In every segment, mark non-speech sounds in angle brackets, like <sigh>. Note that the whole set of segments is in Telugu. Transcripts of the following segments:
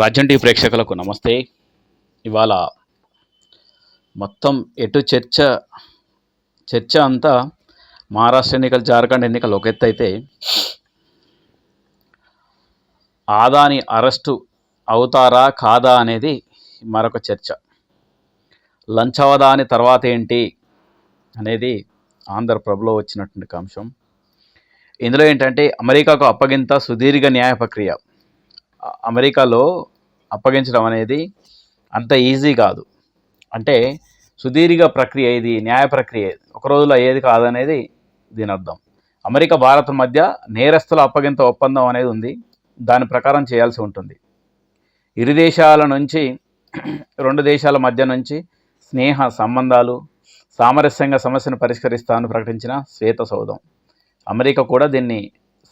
రాజంటి టీవీ ప్రేక్షకులకు నమస్తే. ఇవాళ మొత్తం ఎటు చర్చ చర్చ అంతా మహారాష్ట్ర ఎన్నికలు జార్ఖండ్ ఎన్నికలు ఒక అయితే ఆదాని అరెస్టు అవుతారా కాదా అనేది మరొక చర్చ. లంచవదాని తర్వాత ఏంటి అనేది ఆంధ్రప్రభలో వచ్చినటువంటి అంశం. ఇందులో ఏంటంటే అమెరికాకు అప్పగింత సుదీర్ఘ న్యాయ ప్రక్రియ. అమెరికాలో అప్పగించడం అనేది అంత ఈజీ కాదు. అంటే సుదీర్ఘ ప్రక్రియ ఇది న్యాయ ప్రక్రియ ఒక రోజులో అయ్యేది కాదనేది దీని అర్థం. అమెరికా భారత్ మధ్య నేరస్తుల అప్పగింత ఒప్పందం అనేది ఉంది. దాని ప్రకారం చేయాల్సి ఉంటుంది. ఇరు దేశాల నుంచి రెండు దేశాల మధ్య నుంచి స్నేహ సంబంధాలు సామరస్యంగా సమస్యను పరిష్కరిస్తామని ప్రకటించిన శ్వేత సౌధం అమెరికా కూడా దీన్ని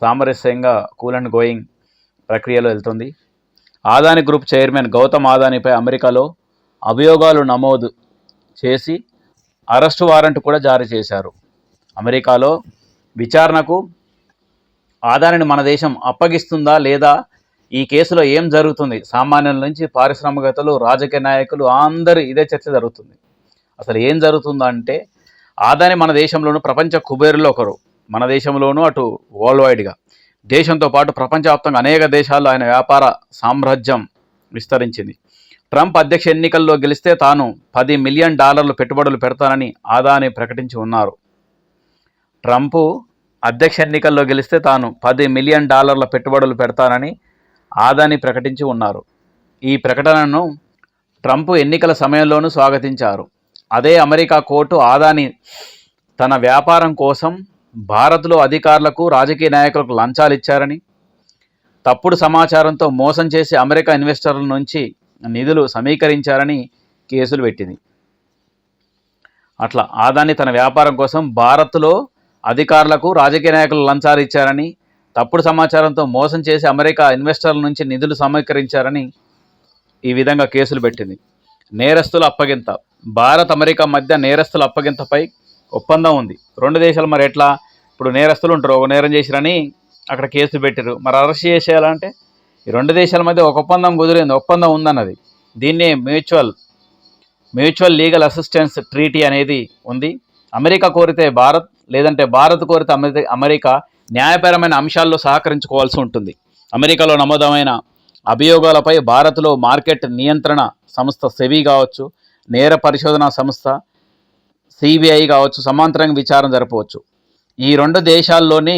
సామరస్యంగా కూల్ అండ్ గోయింగ్ ప్రక్రియలో వెళ్తుంది. ఆదాని గ్రూప్ చైర్మన్ గౌతమ్ ఆదానిపై అమెరికాలో అభియోగాలు నమోదు చేసి అరెస్టు వారెంట్ కూడా జారీ చేశారు. అమెరికాలో విచారణకు ఆదానిని మన దేశం అప్పగిస్తుందా లేదా ఈ కేసులో ఏం జరుగుతుంది? సామాన్యుల నుంచి పారిశ్రామికతలు రాజకీయ నాయకులు అందరూ ఇదే చర్చ జరుగుతుంది. అసలు ఏం జరుగుతుందంటే ఆదాని మన దేశంలోనూ ప్రపంచ కుబేరులో ఒకరు. మన దేశంలోనూ అటు వరల్డ్ వైడ్గా దేశంతో పాటు ప్రపంచవ్యాప్తంగా అనేక దేశాల్లో ఆయన వ్యాపార సామ్రాజ్యం విస్తరించింది. ట్రంప్ అధ్యక్ష ఎన్నికల్లో గెలిస్తే తాను పది మిలియన్ డాలర్లు పెట్టుబడులు పెడతానని ఆదాని ప్రకటించి ఉన్నారు. ట్రంప్ అధ్యక్ష ఎన్నికల్లో గెలిస్తే తాను పది మిలియన్ డాలర్ల పెట్టుబడులు పెడతానని ఆదాని ప్రకటించి ఉన్నారు. ఈ ప్రకటనను ట్రంప్ ఎన్నికల సమయంలోనూ స్వాగతించారు. అదే అమెరికా కోర్టు ఆదాని తన వ్యాపారం కోసం భారత్లో అధికారులకు రాజకీయ నాయకులకు లంచాలు ఇచ్చారని తప్పుడు సమాచారంతో మోసం చేసి అమెరికా ఇన్వెస్టర్ల నుంచి నిధులు సమీకరించారని కేసులు పెట్టింది. అట్లా ఆదాని తన వ్యాపారం కోసం భారత్లో అధికారులకు రాజకీయ నాయకులు లంచాలు ఇచ్చారని తప్పుడు సమాచారంతో మోసం చేసి అమెరికా ఇన్వెస్టర్ల నుంచి నిధులు సమీకరించారని ఈ విధంగా కేసులు పెట్టింది. నేరస్తుల అప్పగింత. భారత్ అమెరికా మధ్య నేరస్తుల అప్పగింతపై ఒప్పందం ఉంది. రెండు దేశాలు మరి ఎట్లా ఇప్పుడు నేరస్తులు ఉంటారు ఒక నేరం చేసిరని అక్కడ కేసు పెట్టారు మరి అరెస్ట్ చేసేయాలంటే ఈ రెండు దేశాల మధ్య ఒక ఒప్పందం కుదిరింది ఒప్పందం ఉందన్నది. దీన్నే mutual mutual legal assistance treaty అనేది ఉంది. అమెరికా కోరితే భారత్ లేదంటే భారత్ కోరితే అమెరి- అమెరికా న్యాయపరమైన అంశాల్లో సహకరించుకోవాల్సి ఉంటుంది. అమెరికాలో నమోదమైన అభియోగాలపై భారత్లో మార్కెట్ నియంత్రణ సంస్థ సెబీ కావచ్చు నేర పరిశోధన సంస్థ సిబిఐ కావచ్చు సమాంతరంగా విచారణ జరపవచ్చు. ఈ రెండు దేశాల్లోని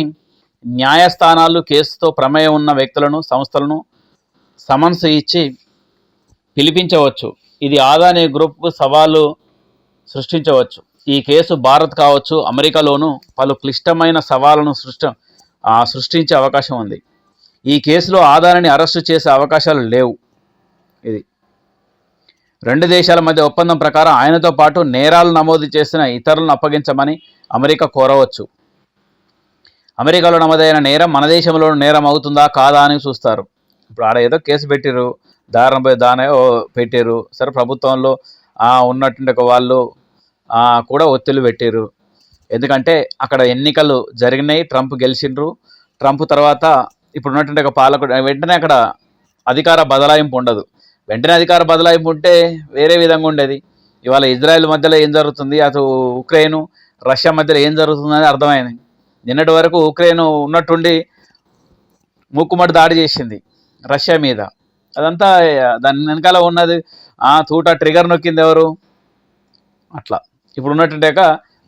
న్యాయస్థానాలు కేసుతో ప్రమేయం ఉన్న వ్యక్తులను సంస్థలను సమన్స్ ఇచ్చి పిలిపించవచ్చు. ఇది ఆదాని గ్రూప్కు సవాలు సృష్టించవచ్చు. ఈ కేసు భారత్ కావచ్చు అమెరికాలోనూ పలు క్లిష్టమైన సవాళ్ళను సృష్ట సృష్టించే అవకాశం ఉంది. ఈ కేసులో ఆదానిని అరెస్టు చేసే అవకాశాలు లేవు. ఇది రెండు దేశాల మధ్య ఒప్పందం ప్రకారం ఆయనతో పాటు నేరాలు నమోదు చేసిన ఇతరులను అప్పగించమని అమెరికా కోరవచ్చు. అమెరికాలో నమోదైన నేరం మన దేశంలో నేరం అవుతుందా? కాదా అని చూస్తారు. ఇప్పుడు ఆడ ఏదో కేసు పెట్టిరు దారుణ దానే ఓ పెట్టారు సరే ప్రభుత్వంలో ఉన్నటువంటి ఒక వాళ్ళు కూడా ఒత్తిళ్ళు పెట్టారు ఎందుకంటే అక్కడ ఎన్నికలు జరిగినాయి. ట్రంప్ గెలిచిండ్రు. ట్రంప్ తర్వాత ఇప్పుడు ఉన్నటువంటి ఒక పాలకుడు వెంటనే అక్కడ అధికార బదలాయింపు ఉండదు. వెంటనే అధికార బదలాయింపు ఉంటే వేరే విధంగా ఉండేది. ఇవాళ ఇజ్రాయెల్ మధ్యలో ఏం జరుగుతుంది? అటు ఉక్రెయిన్ రష్యా మధ్యలో ఏం జరుగుతుందని అర్థమైంది. నిన్నటి వరకు ఉక్రెయిన్ ఉన్నట్టుండి మూకుమ్మడి దాడి చేసింది రష్యా మీద. అదంతా దాని వెనకాల ఉన్నది ఆ తూట ట్రిగర్ నొక్కింది ఎవరు? అట్లా. ఇప్పుడు ఉన్నటువంటి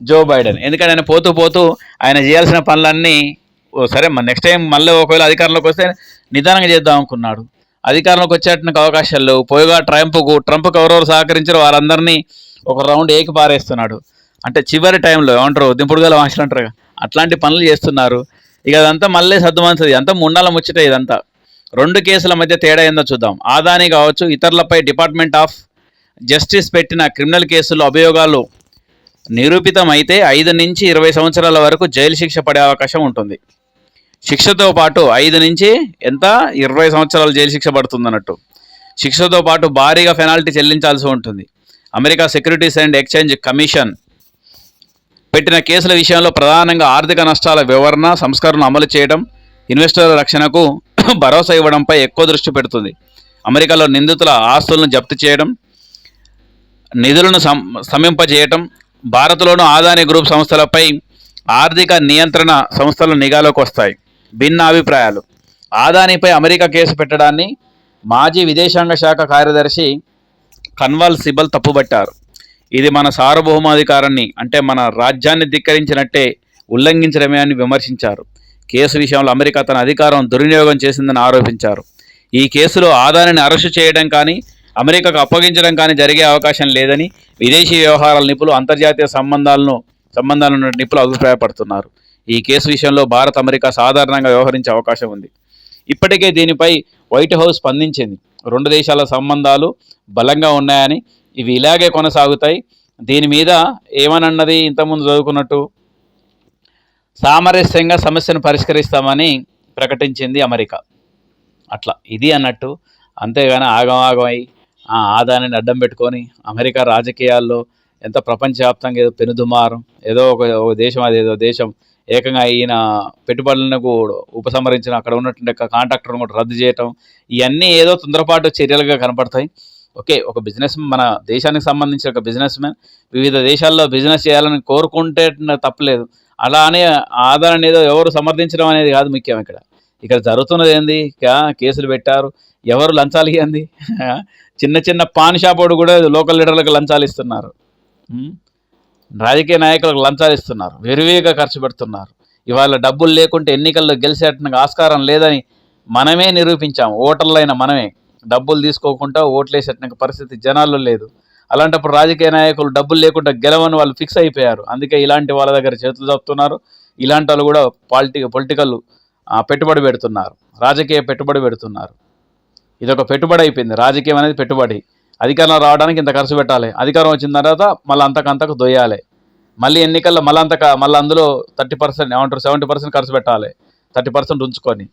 జో బైడెన్ ఎందుకంటే ఆయన పోతూ పోతూ ఆయన చేయాల్సిన పనులన్నీ సరే మరి నెక్స్ట్ టైం మళ్ళీ ఒకవేళ అధికారంలోకి వస్తే నిదానంగా చేద్దాం అనుకున్నాడు. అధికారంలోకి వచ్చేటానికి అవకాశాలు లేవు. పోయిగా ట్రంప్కు ట్రంప్కు ఎవరెవరు సహకరించారో వారందరినీ ఒక రౌండ్ ఏకి పారేస్తున్నాడు. అంటే చివరి టైంలో ఏమంటారు? దింపుడు గల అంటారు కదా, అట్లాంటి పనులు చేస్తున్నారు. ఇక అదంతా మళ్ళీ సర్దుమంతది అంతా ముండాల ముచ్చట ఇదంతా. రెండు కేసుల మధ్య తేడా ఏందో చూద్దాం. ఆదాని కావచ్చు ఇతరులపై డిపార్ట్మెంట్ ఆఫ్ జస్టిస్ పెట్టిన క్రిమినల్ కేసుల్లో అభియోగాలు నిరూపితమైతే ఐదు నుంచి ఇరవై సంవత్సరాల వరకు జైలు శిక్ష పడే అవకాశం ఉంటుంది. శిక్షతో పాటు ఐదు నుంచి ఎంత? ఇరవై సంవత్సరాలు జైలు శిక్ష పడుతుంది అన్నట్టు శిక్షతో పాటు భారీగా పెనాల్టీ చెల్లించాల్సి ఉంటుంది. America securities and exchange commission పెట్టిన కేసుల విషయంలో ప్రధానంగా ఆర్థిక నష్టాల వివరణ సంస్కరణ అమలు చేయడం ఇన్వెస్టర్ల రక్షణకు <clears throat> భరోసా ఇవ్వడంపై ఎక్కువ దృష్టి పెడుతుంది. అమెరికాలో నిందితుల ఆస్తులను జప్తు చేయడం నిధులను సం స్తంభింపజేయటం భారత్లోను ఆదాని గ్రూప్ సంస్థలపై ఆర్థిక నియంత్రణ సంస్థలు నిఘాలోకి వస్తాయి. భిన్న అభిప్రాయాలు ఆదానిపై అమెరికా కేసు పెట్టడాన్ని మాజీ విదేశాంగ శాఖ కార్యదర్శి కన్వాల్ సిబల్ తప్పుబట్టారు. ఇది మన సార్వభౌమాధికారాన్ని అంటే మన రాజ్యాన్ని ధిక్కరించినట్టే ఉల్లంఘించడమే అని విమర్శించారు. కేసు విషయంలో అమెరికా తన అధికారం దుర్వినియోగం చేసిందని ఆరోపించారు. ఈ కేసులో ఆదానిని అరెస్టు చేయడం కానీ అమెరికాకు అప్పగించడం కానీ జరిగే అవకాశం లేదని విదేశీ వ్యవహారాల నిపుణులు అంతర్జాతీయ సంబంధాలను సంబంధాలను నిపుణులు అభిప్రాయపడుతున్నారు. ఈ కేసు విషయంలో భారత్ అమెరికా సాధారణంగా వ్యవహరించే అవకాశం ఉంది. ఇప్పటికే దీనిపై వైట్ హౌస్ స్పందించింది. రెండు దేశాల సంబంధాలు బలంగా ఉన్నాయని ఇవి ఇలాగే కొనసాగుతాయి. దీని మీద ఏమనన్నది ఇంతకుముందు చదువుకున్నట్టు సామరస్యంగా సమస్యను పరిష్కరిస్తామని ప్రకటించింది అమెరికా. అట్లా ఇది అన్నట్టు అంతేగాని ఆగమాగమై ఆ ఆదాయాన్ని అడ్డం పెట్టుకొని అమెరికా రాజకీయాల్లో ఎంత ప్రపంచవ్యాప్తంగా ఏదో పెనుదుమారం ఏదో ఒక ఒక దేశం అది ఏదో దేశం ఏకంగా ఈయన పెట్టుబడులను కూడా ఉపసంహరించిన అక్కడ ఉన్నటువంటి కాంట్రాక్టర్ను కూడా రద్దు చేయటం ఇవన్నీ ఏదో తొందరపాటు చర్యలుగా కనపడతాయి. ఓకే ఒక బిజినెస్ మన దేశానికి సంబంధించిన ఒక బిజినెస్ మ్యాన్ వివిధ దేశాల్లో బిజినెస్ చేయాలని కోరుకుంటే తప్పలేదు. అలా అనే ఆదాయాన్ని ఏదో ఎవరు సమర్థించడం అనేది కాదు ముఖ్యం ఇక్కడ. ఇక్కడ జరుగుతున్నది ఏంది? కేసులు పెట్టారు. ఎవరు లంచాలు ఇవ్వండి చిన్న చిన్న పాన్ షాప్ కూడా లోకల్ లీడర్లకు లంచాలు ఇస్తున్నారు. రాజకీయ నాయకులకు లంచాలు ఇస్తున్నారు. విరివిగా ఖర్చు పెడుతున్నారు. ఇవాళ డబ్బులు లేకుంటే ఎన్నికల్లో గెలిచేట ఆస్కారం లేదని మనమే నిరూపించాము ఓటర్లైన మనమే. డబ్బులు తీసుకోకుండా ఓట్లేసేట పరిస్థితి జనాల్లో లేదు. అలాంటప్పుడు రాజకీయ నాయకులు డబ్బులు లేకుండా గెలవని వాళ్ళు ఫిక్స్ అయిపోయారు. అందుకే ఇలాంటి వాళ్ళ దగ్గర చేతులు తప్పుతున్నారు ఇలాంటి వాళ్ళు కూడా పాలిటి పొలిటికల్ పెట్టుబడి పెడుతున్నారు. రాజకీయ పెట్టుబడి పెడుతున్నారు. ఇదొక పెట్టుబడి అయిపోయింది. రాజకీయం అనేది పెట్టుబడి. అధికారం రావడానికి ఇంత ఖర్చు పెట్టాలి. అధికారం వచ్చిన తర్వాత మళ్ళీ అంతకంతకు దొయ్యాలి. మళ్ళీ ఎన్నికల్లో మళ్ళీ అంతక మళ్ళీ అందులో థర్టీ పర్సెంట్ ఏమంటారు? సెవెంటీ పర్సెంట్ ఖర్చు పెట్టాలి. థర్టీ పర్సెంట్ ఉంచుకొని.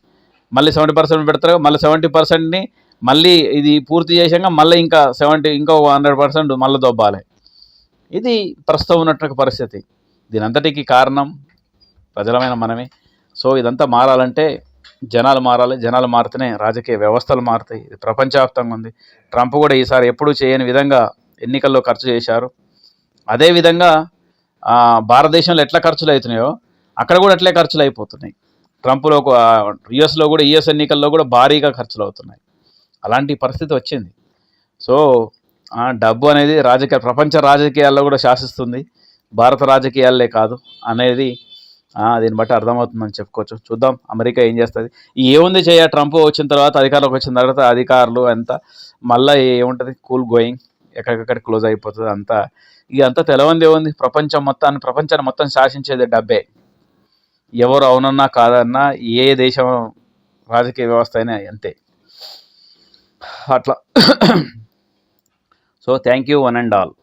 మళ్ళీ సెవెంటీ పర్సెంట్ పెడతారు. మళ్ళీ సెవెంటీ పర్సెంట్ని మళ్ళీ ఇది పూర్తి చేసాక మళ్ళీ ఇంకా సెవెంటీ ఇంకో హండ్రెడ్ పర్సెంట్ మళ్ళీ దొబ్బాలి. ఇది ప్రస్తుతం ఉన్నటువంటి పరిస్థితి. దీనంతటికి కారణం ప్రజలమైన మనమే. సో ఇదంతా మారాలంటే జనాలు మారాలి. జనాలు మారితేనే రాజకీయ వ్యవస్థలు మారుతాయి. ఇది ప్రపంచవ్యాప్తంగా ఉంది. ట్రంప్ కూడా ఈసారి ఎప్పుడూ చేయని విధంగా ఎన్నికల్లో ఖర్చు చేశారు. అదేవిధంగా భారతదేశంలో ఎట్లా ఖర్చులు అవుతున్నాయో అక్కడ కూడా అట్లే ఖర్చులు అయిపోతున్నాయి. ట్రంప్లో యుఎస్లో కూడా యుఎస్ ఎన్నికల్లో కూడా భారీగా ఖర్చులు అవుతున్నాయి. అలాంటి పరిస్థితి వచ్చింది. సో డబ్బు అనేది రాజకీయ ప్రపంచ రాజకీయాల్లో కూడా శాసిస్తుంది. భారత రాజకీయాలే కాదు అనేది దీన్ని బట్టి అర్థమవుతుందని చెప్పుకోవచ్చు. చూద్దాం అమెరికా ఏం చేస్తుంది. ఏముంది చేయ ట్రంప్ వచ్చిన తర్వాత అధికారంలోకి వచ్చిన తర్వాత అధికారులు అంతా మళ్ళీ ఏముంటుంది? కూల్ గోయింగ్ ఎక్కడికక్కడ క్లోజ్ అయిపోతుంది అంతా. ఇక అంతా తెలవంది ఏముంది? ప్రపంచం మొత్తాన్ని ప్రపంచాన్ని మొత్తం శాసించేది డబ్బే. ఎవరు అవునన్నా కాదన్నా ఏ దేశం రాజకీయ వ్యవస్థ అయినా అంతే. అట్లా. So thank you one and all